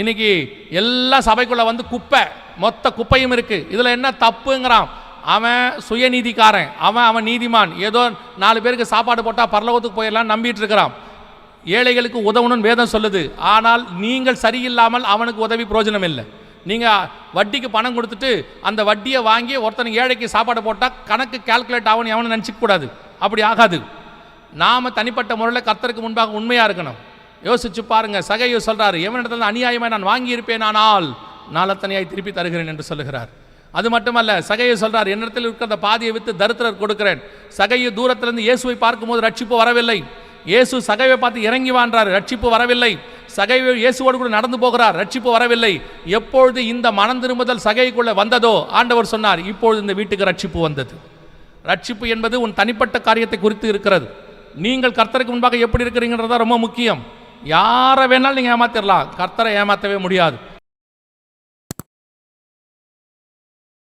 இன்னைக்கு எல்லா சபைக்குள்ளே வந்து குப்பை மொத்த குப்பையும் இருக்குது இதில் என்ன தப்புங்கிறான்? அவன் சுயநீதிக்காரன். அவன் அவன் நீதிமான். ஏதோ நாலு பேருக்கு சாப்பாடு போட்டால் பரலோகத்துக்கு போயிடலாம் நம்பிட்டு இருக்கிறான். ஏழைகளுக்கு உதவணும்னு வேதம் சொல்லுது. ஆனால் நீங்கள் சரியில்லாமல் அவனுக்கு உதவி பிரயோஜனம் இல்லை நீங்கள் வட்டிக்கு பணம் கொடுத்துட்டு அந்த வட்டியை வாங்கி ஒருத்தனுக்கு ஏழைக்கு சாப்பாடு போட்டால் கணக்கு கால்குலேட் ஆகணும் எவனும் நினச்சிக்க கூடாது. அப்படி ஆகாது. நாம் தனிப்பட்ட முறையில் கர்த்தருக்கு முன்பாக உண்மையாக இருக்கணும். யோசிச்சு பாருங்க. சகையோ சொல்றாரு எவனிடத்தில் அநியாயமாக நான் வாங்கியிருப்பேன் ஆனால் நாளத்தனையாய் திருப்பி தருகிறேன் என்று சொல்லுகிறார். அது மட்டுமல்ல சகையை சொல்றார் என்னிடத்தில் இருக்கிற அந்த பாதியை விற்று தரித்திரர் கொடுக்கிறேன். சகையை தூரத்திலிருந்து இயேசுவை பார்க்கும்போது ரட்சிப்பு வரவில்லை. இயேசு சகைவை பார்த்து இறங்கி வான்றார் ரட்சிப்பு வரவில்லை. சகைவை இயேசுவோடு கூட நடந்து போகிறார் ரட்சிப்பு வரவில்லை. எப்பொழுது இந்த மனம் திரும்புதல் சகைக்குள்ளே வந்ததோ? ஆண்டவர் சொன்னார் இப்பொழுது இந்த வீட்டுக்கு ரட்சிப்பு வந்தது. ரட்சிப்பு என்பது உன் தனிப்பட்ட காரியத்தை குறித்து இருக்கிறது. நீங்கள் கர்த்தருக்கு முன்பாக எப்படி இருக்கிறீங்கன்றது தான் ரொம்ப முக்கியம். யாரை வேணாலும் நீங்கள் ஏமாத்திடலாம் கர்த்தரை ஏமாற்றவே முடியாது.